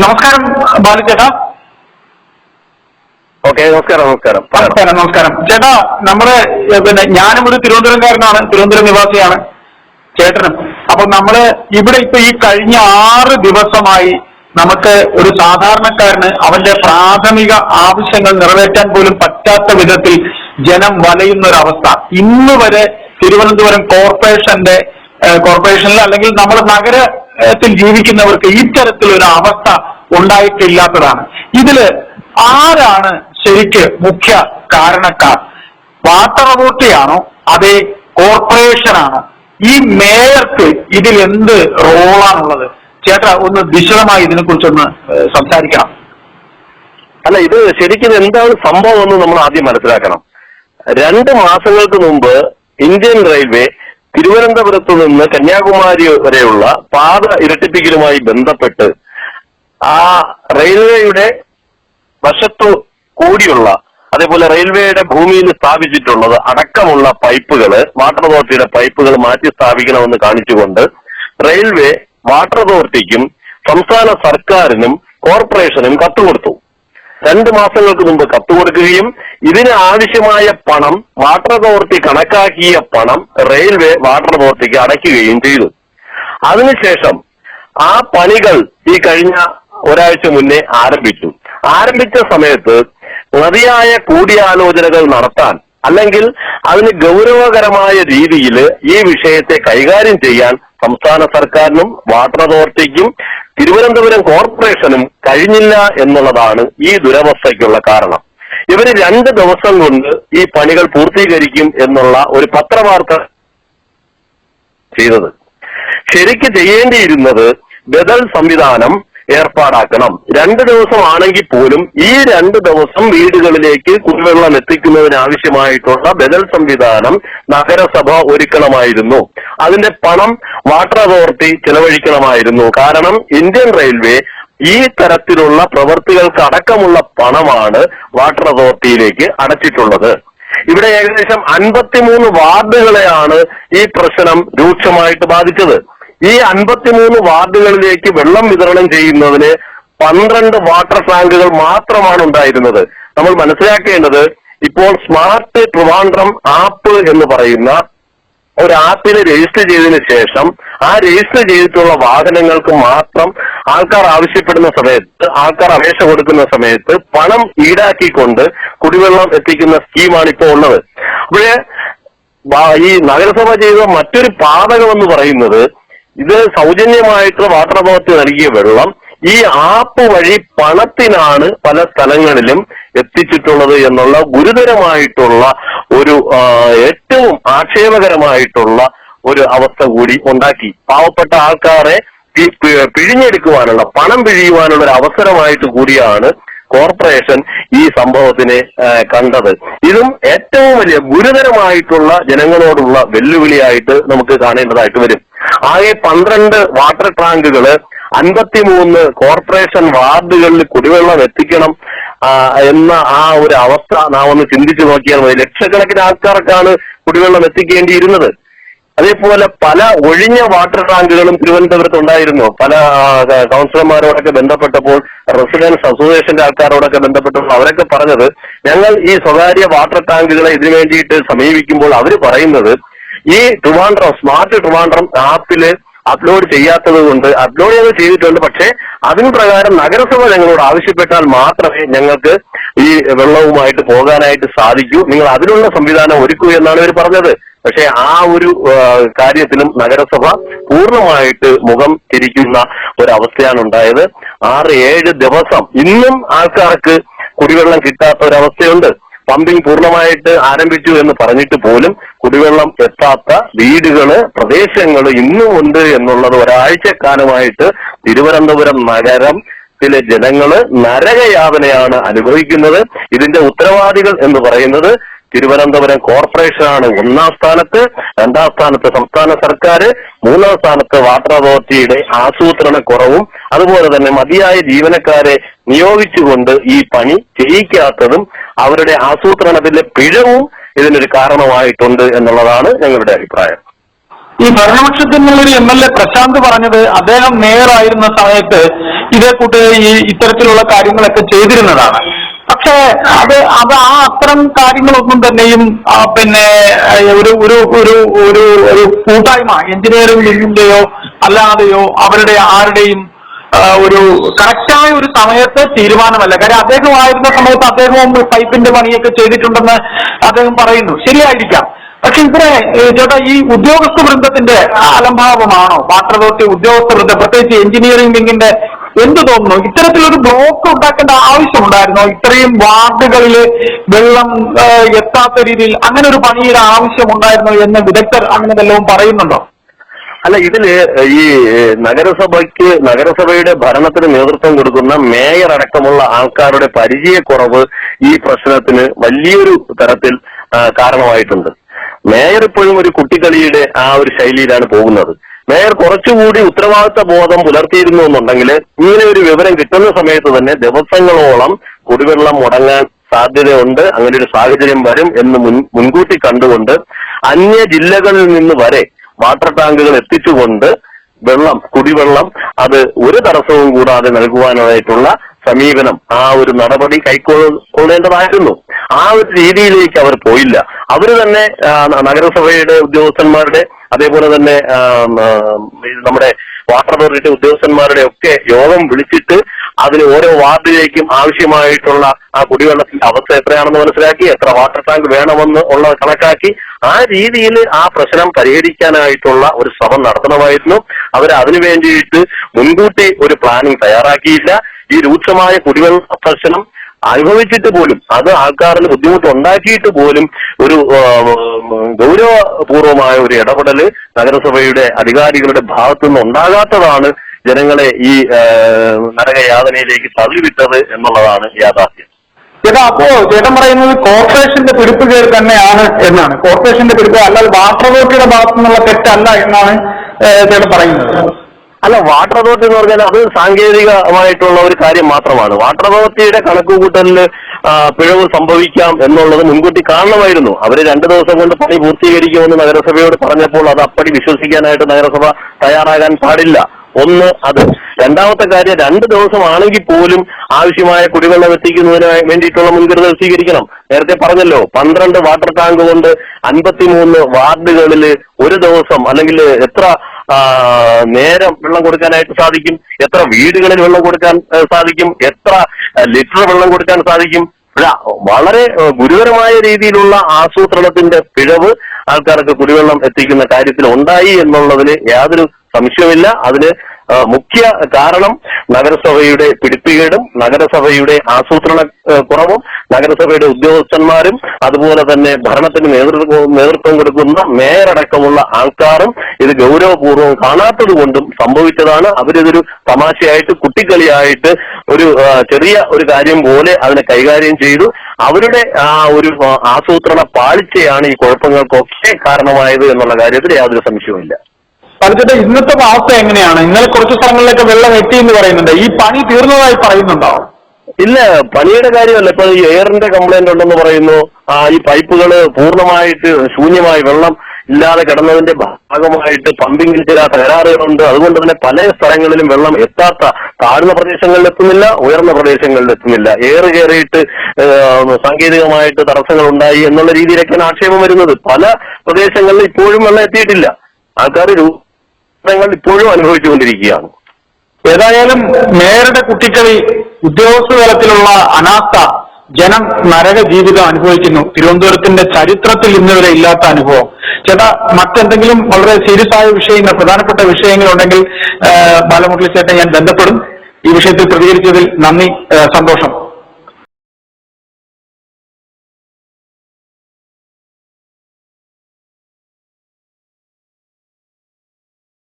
നമസ്കാരം ബാലു ചേട്ടാ. ഓക്കെ നമസ്കാരം നമസ്കാരം. നമസ്കാരം നമസ്കാരം. ചേട്ടാ നമ്മൾ പിന്നെ ഞാനും ഒരു തിരുവനന്തപുരംകാരനാണ്. തിരുവനന്തപുരം നിവാസിയാണ് ചേട്ടനും. അപ്പൊ നമ്മൾ ഇവിടെ ഇപ്പൊ ഈ കഴിഞ്ഞ ആറ് ദിവസമായി നമുക്ക് ഒരു സാധാരണക്കാരന് അവന്റെ പ്രാഥമിക ആവശ്യങ്ങൾ നിറവേറ്റാൻ പോലും പറ്റാത്ത വിധത്തിൽ ജനം വലയുന്ന ഒരു അവസ്ഥ ഇന്ന് വരെ തിരുവനന്തപുരം കോർപ്പറേഷന്റെ കോർപ്പറേഷനിൽ അല്ലെങ്കിൽ നമ്മുടെ നഗരത്തിൽ ജീവിക്കുന്നവർക്ക് ഇത്തരത്തിലൊരു അവസ്ഥ ഉണ്ടായിട്ടില്ലാത്തതാണ്. ഇതിൽ ആരാണ് ശരിക്ക് മുഖ്യ കാരണക്കാർ? വാട്ടർ അതോറിറ്റിയാണോ അതേ കോർപ്പറേഷനാണോ? ഈ മേയർക്ക് ഇതിൽ എന്ത് റോളാണുള്ളത്? ചേട്ടാ ഒന്ന് വിശദമായി ഇതിനെ കുറിച്ചൊന്ന് സംസാരിക്കണം. അല്ല ഇത് ശരിക്കും എന്താണ് സംഭവം എന്ന് നമ്മൾ ആദ്യം മനസ്സിലാക്കണം. രണ്ട് മാസങ്ങൾക്ക് മുമ്പ് ഇന്ത്യൻ റെയിൽവേ തിരുവനന്തപുരത്ത് നിന്ന് കന്യാകുമാരി വരെയുള്ള പാത ഇരട്ടിപ്പിക്കലുമായി ബന്ധപ്പെട്ട് ആ റെയിൽവേയുടെ വശത്തു കൂടിയുള്ള അതേപോലെ റെയിൽവേയുടെ ഭൂമിയിൽ സ്ഥാപിച്ചിട്ടുള്ളത് അടക്കമുള്ള പൈപ്പുകൾ വാട്ടർ അതോറിറ്റിയുടെ പൈപ്പുകൾ മാറ്റി സ്ഥാപിക്കണമെന്ന് കാണിച്ചുകൊണ്ട് റെയിൽവേ വാട്ടർ അതോറിറ്റിക്കും സംസ്ഥാന സർക്കാരിനും കോർപ്പറേഷനും കത്ത് കൊടുത്തു. രണ്ട് മാസങ്ങൾക്ക് മുമ്പ് കത്ത് കൊടുക്കുകയും ഇതിന് ആവശ്യമായ പണം വാട്ടർ അതോറിറ്റി കണക്കാക്കിയ പണം റെയിൽവേ വാട്ടർ അതോറിറ്റിക്ക് അടയ്ക്കുകയും ചെയ്തു. അതിനുശേഷം ആ പണികൾ ഈ കഴിഞ്ഞ ഒരാഴ്ച മുന്നേ ആരംഭിച്ചു. ആരംഭിച്ച സമയത്ത് മതിയായ കൂടിയാലോചനകൾ നടത്താൻ അല്ലെങ്കിൽ അതിന് ഗൗരവകരമായ രീതിയിൽ ഈ വിഷയത്തെ കൈകാര്യം ചെയ്യാൻ സംസ്ഥാന സർക്കാരിനും വാട്ടർ അതോറിറ്റിക്കും തിരുവനന്തപുരം കോർപ്പറേഷനും കഴിഞ്ഞില്ല എന്നുള്ളതാണ് ഈ ദുരവസ്ഥയ്ക്കുള്ള കാരണം. ഇവർ രണ്ട് ദിവസം കൊണ്ട് ഈ പണികൾ പൂർത്തീകരിക്കും എന്നുള്ള ഒരു പത്രവാർത്ത ചെയ്തത്. ശരിക്ക് ചെയ്യേണ്ടിയിരുന്നത് ബദൽ സംവിധാനം ഏർപ്പാടാക്കണം. രണ്ട് ദിവസമാണെങ്കിൽ പോലും ഈ രണ്ട് ദിവസം വീടുകളിലേക്ക് കുടിവെള്ളം എത്തിക്കുന്നതിനാവശ്യമായിട്ടുള്ള ബദൽ സംവിധാനം നഗരസഭ ഒരുക്കണമായിരുന്നു. അതിന്റെ പണം വാട്ടർ അതോറിറ്റി ചെലവഴിക്കണമായിരുന്നു. കാരണം ഇന്ത്യൻ റെയിൽവേ ഈ തരത്തിലുള്ള പ്രവൃത്തികൾക്ക് അടക്കമുള്ള പണമാണ് വാട്ടർ അതോറിറ്റിയിലേക്ക് അടച്ചിട്ടുള്ളത്. ഇവിടെ ഏകദേശം അൻപത്തിമൂന്ന് വാർഡുകളെയാണ് ഈ പ്രശ്നം രൂക്ഷമായിട്ട് ബാധിച്ചത്. ഈ അൻപത്തിമൂന്ന് വാർഡുകളിലേക്ക് വെള്ളം വിതരണം ചെയ്യുന്നതിന് പന്ത്രണ്ട് വാട്ടർ ടാങ്കുകൾ മാത്രമാണ് ഉണ്ടായിരുന്നത്. നമ്മൾ മനസ്സിലാക്കേണ്ടത് ഇപ്പോൾ സ്മാർട്ട് ട്രിവാൻഡ്രം ആപ്പ് എന്ന് പറയുന്ന ഒരു ആപ്പിന് രജിസ്റ്റർ ചെയ്തതിന് ശേഷം ആ രജിസ്റ്റർ ചെയ്തിട്ടുള്ള വാഹനങ്ങൾക്ക് മാത്രം ആൾക്കാർ ആവശ്യപ്പെടുന്ന സമയത്ത് ആൾക്കാർ അപേക്ഷ കൊടുക്കുന്ന സമയത്ത് പണം ഈടാക്കിക്കൊണ്ട് കുടിവെള്ളം എത്തിക്കുന്ന സ്കീമാണ് ഇപ്പോൾ ഉള്ളത്. അപ്പോഴേ ഈ നഗരസഭ ചെയ്ത മറ്റൊരു പാതകം എന്ന് പറയുന്നത് ഇത് സൗജന്യമായിട്ടുള്ള വാട്ടർ അതോറിറ്റി നൽകിയ വെള്ളം ഈ ആപ്പ് വഴി പണത്തിനാണ് പല സ്ഥലങ്ങളിലും എത്തിച്ചിട്ടുള്ളത് എന്നുള്ള ഗുരുതരമായിട്ടുള്ള ഒരു ഏറ്റവും ആക്ഷേപകരമായിട്ടുള്ള ഒരു അവസ്ഥ കൂടി ഉണ്ടാക്കി. പാവപ്പെട്ട ആൾക്കാരെ പിഴിഞ്ഞെടുക്കുവാനുള്ള പണം പിഴിയുവാനുള്ള ഒരു അവസരമായിട്ട് കൂടിയാണ് കോർപ്പറേഷൻ ഈ സംഭവത്തിനെ കണ്ടത്. ഇതും ഏറ്റവും വലിയ ഗുരുതരമായിട്ടുള്ള ജനങ്ങളോടുള്ള വെല്ലുവിളിയായിട്ട് നമുക്ക് കാണേണ്ടതായിട്ട് വരും. ആകെ പന്ത്രണ്ട് വാട്ടർ ടാങ്കുകൾ അൻപത്തിമൂന്ന് കോർപ്പറേഷൻ വാർഡുകളിൽ കുടിവെള്ളം എത്തിക്കണം എന്ന ആ ഒരു അവസ്ഥ നാം ഒന്ന് ചിന്തിച്ചു നോക്കിയാൽ മതി. ലക്ഷക്കണക്കിന് ആൾക്കാർക്കാണ് കുടിവെള്ളം എത്തിക്കേണ്ടിയിരുന്നത്. അതേപോലെ പല ഒഴിഞ്ഞ വാട്ടർ ടാങ്കുകളും തിരുവനന്തപുരത്ത് ഉണ്ടായിരുന്നു. പല കൗൺസിലർമാരോടൊക്കെ ബന്ധപ്പെട്ടപ്പോൾ റെസിഡൻസ് അസോസിയേഷന്റെ ആൾക്കാരോടൊക്കെ ബന്ധപ്പെട്ടപ്പോൾ അവരൊക്കെ പറഞ്ഞത് ഞങ്ങൾ ഈ സ്വകാര്യ വാട്ടർ ടാങ്കുകളെ ഇതിനു വേണ്ടിയിട്ട് സമീപിക്കുമ്പോൾ അവർ പറയുന്നത് ഈ ട്രിവാൻഡ്രം സ്മാർട്ട് ട്രിവാൻഡ്രം ആപ്പിൽ അപ്ലോഡ് ചെയ്യാത്തത് കൊണ്ട് അപ്ലോഡ് ഞങ്ങൾ ചെയ്തിട്ടുണ്ട്. പക്ഷേ അതിന് പ്രകാരം നഗരസഭ ഞങ്ങളോട് ആവശ്യപ്പെട്ടാൽ മാത്രമേ ഞങ്ങൾക്ക് ഈ വെള്ളവുമായിട്ട് പോകാനായിട്ട് സാധിക്കൂ. നിങ്ങൾ അതിനുള്ള സംവിധാനം ഒരുക്കൂ എന്നാണ് ഇവർ പറഞ്ഞത്. പക്ഷെ ആ ഒരു കാര്യത്തിലും നഗരസഭ പൂർണമായിട്ട് മുഖം തിരിക്കുന്ന ഒരവസ്ഥയാണ് ഉണ്ടായത്. ആറ് ഏഴ് ദിവസം ഇന്നും ആൾക്കാർക്ക് കുടിവെള്ളം കിട്ടാത്ത ഒരവസ്ഥയുണ്ട്. പമ്പിംഗ് പൂർണമായിട്ട് ആരംഭിച്ചു എന്ന് പറഞ്ഞിട്ട് പോലും കുടിവെള്ളം എത്താത്ത വീടുകൾ പ്രദേശങ്ങൾ ഇന്നും ഉണ്ട് എന്നുള്ളത് ഒരാഴ്ചക്കാലമായിട്ട് തിരുവനന്തപുരം നഗരം ത്തിലെ ജനങ്ങൾ നരകയാതനയാണ് അനുഭവിക്കുന്നത്. ഇതിന്റെ ഉത്തരവാദികൾ എന്ന് പറയുന്നത് തിരുവനന്തപുരം കോർപ്പറേഷനാണ്. ഒന്നാം സ്ഥാനത്ത് രണ്ടാം സ്ഥാനത്ത് സംസ്ഥാന സർക്കാർ മൂന്നാം സ്ഥാനത്ത് വാട്ടർ അതോറിറ്റിയുടെ ആസൂത്രണ കുറവും അതുപോലെ തന്നെ മതിയായ ജീവനക്കാരെ നിയോഗിച്ചുകൊണ്ട് ഈ പണി ചെയ്യിക്കാത്തതും അവരുടെ ആസൂത്രണത്തിലെ പിഴവും ഇതിനൊരു കാരണമായിട്ടുണ്ട് എന്നുള്ളതാണ് ഞങ്ങളുടെ അഭിപ്രായം. ഈ ഭരണപക്ഷത്തിനുള്ളൊരു എം എൽ എ പ്രശാന്ത് പറഞ്ഞത് അദ്ദേഹം മേയറായിരുന്ന സമയത്ത് ഇതേ കൂട്ട് ഈ ഇത്തരത്തിലുള്ള കാര്യങ്ങളൊക്കെ ചെയ്തിരുന്നതാണ്. പക്ഷേ അത് അത് ആ അത്തരം കാര്യങ്ങളൊന്നും തന്നെയും പിന്നെ ഒരു ഒരു ഒരു ഒരു കൂട്ടായ്മ എഞ്ചിനീയറിംഗ് വിങ്ങിന്റെയോ അല്ലാതെയോ അവരുടെ ആരുടെയും ഒരു കറക്റ്റായ ഒരു സമയത്ത് തീരുമാനമല്ല. കാര്യം അദ്ദേഹം ആയിരുന്ന സമയത്ത് അദ്ദേഹവും പൈപ്പിന്റെ പണിയൊക്കെ ചെയ്തിട്ടുണ്ടെന്ന് അദ്ദേഹം പറയുന്നു. ശരിയായിരിക്കാം. പക്ഷെ ഇവിടെ ചേട്ടാ ഈ ഉദ്യോഗസ്ഥ വൃന്ദത്തിന്റെ അലംഭാവമാണോ? വാട്ടർ അതോറിറ്റി ഉദ്യോഗസ്ഥ വൃന്ദം പ്രത്യേകിച്ച് എഞ്ചിനീയറിംഗ് വിങ്ങിന്റെ എന്ത് തോന്നുന്നു? ഇത്തരത്തിലൊരു ബ്ലോക്ക് ഉണ്ടാക്കേണ്ട ആവശ്യമുണ്ടായിരുന്നോ? ഇത്രയും വാർഡുകളിൽ വെള്ളം എത്താത്ത രീതിയിൽ അങ്ങനെ ഒരു പണിയുടെ ആവശ്യമുണ്ടായിരുന്നോ എന്ന് വിദഗ്ധർ അങ്ങനെ വല്ലതും പറയുന്നുണ്ടോ? അല്ല ഇതിൽ ഈ നഗരസഭയ്ക്ക് നഗരസഭയുടെ ഭരണത്തിന് നേതൃത്വം കൊടുക്കുന്ന മേയർ അടക്കമുള്ള ആൾക്കാരുടെ പരിചയക്കുറവ് ഈ പ്രശ്നത്തിന് വലിയൊരു തരത്തിൽ കാരണമായിട്ടുണ്ട്. മേയർ ഇപ്പോഴും ഒരു കുട്ടിക്കളിയുടെ ആ ഒരു ശൈലിയിലാണ് പോകുന്നത്. മേയർ കുറച്ചുകൂടി ഉത്തരവാദിത്ത ബോധം പുലർത്തിയിരുന്നു എന്നുണ്ടെങ്കിൽ ഇങ്ങനെ ഒരു വിവരം കിട്ടുന്ന സമയത്ത് തന്നെ ദിവസങ്ങളോളം കുടിവെള്ളം മുടങ്ങാൻ സാധ്യതയുണ്ട് അങ്ങനെ ഒരു സാഹചര്യം വരും എന്ന് മുൻ മുൻകൂട്ടി കണ്ടുകൊണ്ട് അന്യ ജില്ലകളിൽ നിന്ന് വരെ വാട്ടർ ടാങ്കുകൾ എത്തിച്ചുകൊണ്ട് വെള്ളം കുടിവെള്ളം അത് ഒരു തടസ്സവും കൂടാതെ നൽകുവാനായിട്ടുള്ള സമീപനം ആ ഒരു നടപടി കൈക്കൊള്ളേണ്ടതായിരുന്നു. ആ ഒരു രീതിയിലേക്ക് അവർ പോയില്ല. അവർ തന്നെ നഗരസഭയുടെ ഉദ്യോഗസ്ഥന്മാരുടെ അതേപോലെ തന്നെ നമ്മുടെ വാട്ടർ അതോറിറ്റി ഉദ്യോഗസ്ഥന്മാരുടെ ഒക്കെ യോഗം വിളിച്ചിട്ട് അതിന് ഓരോ വാർഡിലേക്കും ആവശ്യമായിട്ടുള്ള ആ കുടിവെള്ളത്തിന്റെ അവസ്ഥ എത്രയാണെന്ന് മനസ്സിലാക്കി എത്ര വാട്ടർ ടാങ്ക് വേണമെന്ന് ഉള്ളത് കണക്കാക്കി ആ രീതിയിൽ ആ പ്രശ്നം പരിഹരിക്കാനായിട്ടുള്ള ഒരു ശ്രമം നടത്തണമായിരുന്നു. അവർ അതിനു വേണ്ടിയിട്ട് മുൻകൂട്ടി ഒരു പ്ലാനിംഗ് തയ്യാറാക്കിയില്ല. ഈ രൂക്ഷമായ കുടിവെള്ള പ്രശ്നം അനുഭവിച്ചിട്ട് പോലും അത് ആൾക്കാരിൽ ബുദ്ധിമുട്ട് ഉണ്ടാക്കിയിട്ട് പോലും ഒരു ഗൗരവപൂർവമായ ഒരു ഇടപെടൽ നഗരസഭയുടെ അധികാരികളുടെ ഭാഗത്തുനിന്ന് ഉണ്ടാകാത്തതാണ് ജനങ്ങളെ ഈ നരകയാതനയിലേക്ക് തള്ളിവിട്ടത് എന്നുള്ളതാണ് യാഥാർത്ഥ്യം. ചേട്ടാ അപ്പോ ചേട്ടൻ പറയുന്നത് കോർപ്പറേഷന്റെ പിടിപ്പ് കയറി തന്നെയാണ് എന്നാണ്. കോർപ്പറേഷന്റെ പിടിപ്പ് അല്ലാതെ വാട്ടർ അതോറിറ്റിയുടെ ഭാഗത്തു നിന്നുള്ള തെറ്റല്ല എന്നാണ് ചേട്ടൻ പറയുന്നത്. അല്ല വാട്ടർ അതോറിറ്റി എന്ന് പറഞ്ഞാൽ അത് സാങ്കേതികമായിട്ടുള്ള ഒരു കാര്യം മാത്രമാണ്. വാട്ടർ അതോറിറ്റിയുടെ കണക്കുകൂട്ടലിൽ പിഴവ് സംഭവിക്കാം എന്നുള്ളത് മുൻകൂട്ടി കാണണമായിരുന്നു. അവർ രണ്ടു ദിവസം കൊണ്ട് പണി പൂർത്തീകരിക്കുമെന്ന് നഗരസഭയോട് പറഞ്ഞപ്പോൾ അത് അപ്പടി വിശ്വസിക്കാനായിട്ട് നഗരസഭ തയ്യാറാകാൻ പാടില്ല. ഒന്ന് അത് രണ്ടാമത്തെ കാര്യം രണ്ട് ദിവസമാണെങ്കിൽ പോലും ആവശ്യമായ കുടിവെള്ളം എത്തിക്കുന്നതിന് വേണ്ടിയിട്ടുള്ള മുൻകരുതൽ സ്വീകരിക്കണം. നേരത്തെ പറഞ്ഞല്ലോ പന്ത്രണ്ട് വാട്ടർ ടാങ്ക് കൊണ്ട് അൻപത്തിമൂന്ന് വാർഡുകളിൽ ഒരു ദിവസം അല്ലെങ്കിൽ എത്ര നേരം വെള്ളം കൊടുക്കാനായിട്ട് സാധിക്കും. എത്ര വീടുകളിൽ വെള്ളം കൊടുക്കാൻ സാധിക്കും. എത്ര ലിറ്റർ വെള്ളം കൊടുക്കാൻ സാധിക്കും. വളരെ ഗുരുതരമായ രീതിയിലുള്ള ആസൂത്രണത്തിന്റെ പിഴവ് ആൾക്കാർക്ക് കുടിവെള്ളം എത്തിക്കുന്ന കാര്യത്തിൽ ഉണ്ടായി എന്നുള്ളതിൽ യാതൊരു സംശയമില്ല അതിന് മുഖ്യ കാരണം നഗരസഭയുടെ പിടിപ്പുകേടും നഗരസഭയുടെ ആസൂത്രണ കുറവും നഗരസഭയുടെ ഉദ്യോഗസ്ഥന്മാരും അതുപോലെ തന്നെ ഭരണത്തിന് നേതൃത്വം നേതൃത്വം കൊടുക്കുന്ന മേയറടക്കമുള്ള ആൾക്കാരും ഇത് ഗൗരവപൂർവം കാണാത്തത് കൊണ്ടും സംഭവിച്ചതാണ്. അവരിതൊരു തമാശയായിട്ട് കുട്ടിക്കളിയായിട്ട് ഒരു ചെറിയ ഒരു കാര്യം പോലെ അതിനെ കൈകാര്യം ചെയ്തു. അവരുടെ ആ ഒരു ആസൂത്രണ പാളിച്ചയാണ് ഈ കുഴപ്പങ്ങൾക്കൊക്കെ കാരണമായത് എന്നുള്ള കാര്യത്തിൽ യാതൊരു സംശയവുമില്ല. പലചേട്ടാ ഇന്നത്തെ അവസ്ഥ എങ്ങനെയാണ്? ഇന്നലെ കുറച്ച് സ്ഥലങ്ങളിലൊക്കെ വെള്ളം എത്തി എന്ന് പറയുന്നുണ്ട്. ഈ പണി തീർന്നതായി പറയുന്നുണ്ടോ? ഇല്ല പണിയുടെ കാര്യമല്ല. ഇപ്പൊ എയറിന്റെ കംപ്ലൈന്റ് ഉണ്ടെന്ന് പറയുന്നു. ആ ഈ പൈപ്പുകൾ പൂർണമായിട്ട് ശൂന്യമായി വെള്ളം ഇല്ലാതെ കിടന്നതിന്റെ ഭാഗമായിട്ട് പമ്പിങ്ങിൽ ചില തകരാറുകളുണ്ട്. അതുകൊണ്ട് തന്നെ പല സ്ഥലങ്ങളിലും വെള്ളം എത്താത്ത താഴ്ന്ന പ്രദേശങ്ങളിൽ എത്തുന്നില്ല ഉയർന്ന പ്രദേശങ്ങളിൽ എത്തുന്നില്ല. എയർ കയറിയിട്ട് സാങ്കേതികമായിട്ട് തടസ്സങ്ങൾ ഉണ്ടായി എന്നുള്ള രീതിയിലൊക്കെയാണ് ആക്ഷേപം വരുന്നത്. പല പ്രദേശങ്ങളിൽ ഇപ്പോഴും വെള്ളം എത്തിയിട്ടില്ല. ആൾക്കാർ രൂപങ്ങൾ ഇപ്പോഴും അനുഭവിച്ചുകൊണ്ടിരിക്കുകയാണ്. ഏതായാലും മേയറുടെ കുട്ടിക്കളി ഉദ്യോഗസ്ഥ തലത്തിലുള്ള അനാസ്ഥ ജനം നരക ജീവിതം അനുഭവിക്കുന്നു. തിരുവനന്തപുരത്തിന്റെ ചരിത്രത്തിൽ ഇന്നുവരെ ഇല്ലാത്ത അനുഭവം. ചേട്ടാ മറ്റെന്തെങ്കിലും വളരെ സീരിയസ് ആയ വിഷയങ്ങൾ പ്രധാനപ്പെട്ട വിഷയങ്ങൾ ഉണ്ടെങ്കിൽ ബാലമുരളി ചേട്ടൻ ഞാൻ ബന്ധപ്പെടും. ഈ വിഷയത്തിൽ പ്രതികരിച്ചതിൽ നന്ദി സന്തോഷം.